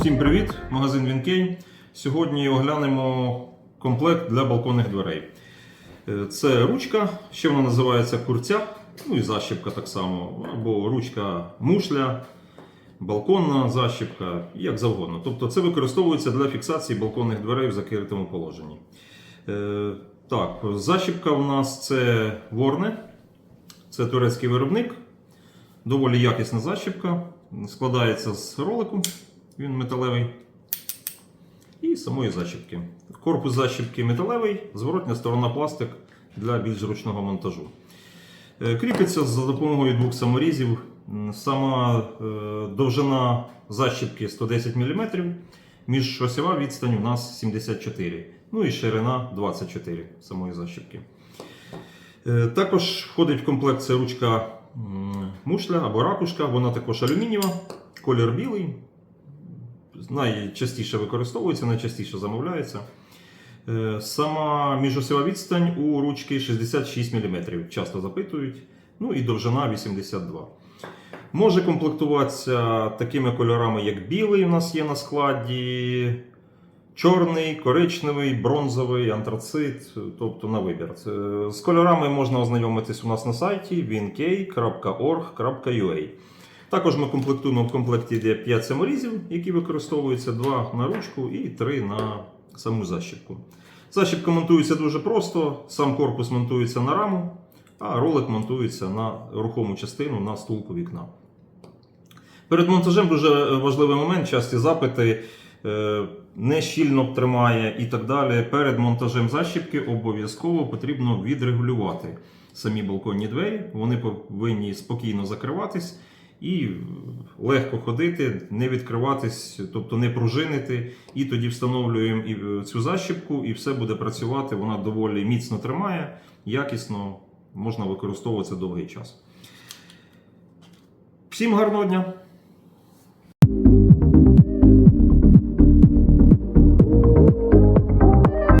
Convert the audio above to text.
привіт! Магазин Вінкей. Сьогодні оглянемо комплект для балконних дверей. Е, Це ручка, ще вона називається курця, ну і защіпка так само, або ручка мушля, балконна защіпка, як завгодно. Тобто це використовується для фіксації балконних дверей в закритому положенні. Е, Так, защіпка у нас це Ворне, це турецький виробник. Доволі якісна защіпка. Складається з ролику, він металевий. І самої защіпки. Корпус защіпки металевий, зворотня сторона пластик для більш зручного монтажу. Е, Кріпиться за допомогою двох саморізів. Сама е, довжина защіпки 110 мм, міжосьова відстань у нас 74 Ну і ширина 24 самої защіпки. Е, Також входить в комплект ручка мушля або ракушка, вона також алюмінієва, колір білий. Найчастіше використовується, найчастіше замовляється. Е, Сама міжосьова відстань у ручки 66 мм. Часто запитують. Ну і довжина 82 Може комплектуватися такими кольорами, як білий у нас є на складі, чорний, коричневий, бронзовий, антрацит, тобто на вибір. З кольорами можна ознайомитись у нас на сайті winkey.org.ua. Також ми комплектуємо в комплекті йде 5 саморізів, які використовуються 2 на ручку і 3 на саму защіпку. Защіпка монтується дуже просто, сам корпус монтується на раму, а ролик монтується на рухому частину на стулку вікна. Перед монтажем дуже важливий момент, часті запити, е, не щільно тримає і так далі. Перед монтажем защіпки обов'язково потрібно відрегулювати самі балконні двері. Вони повинні спокійно закриватись і легко ходити, не відкриватись, тобто не пружинити. І тоді встановлюємо і цю защіпку, і все буде працювати. Вона доволі міцно тримає, якісно можна використовувати довгий час. Всім гарного дня!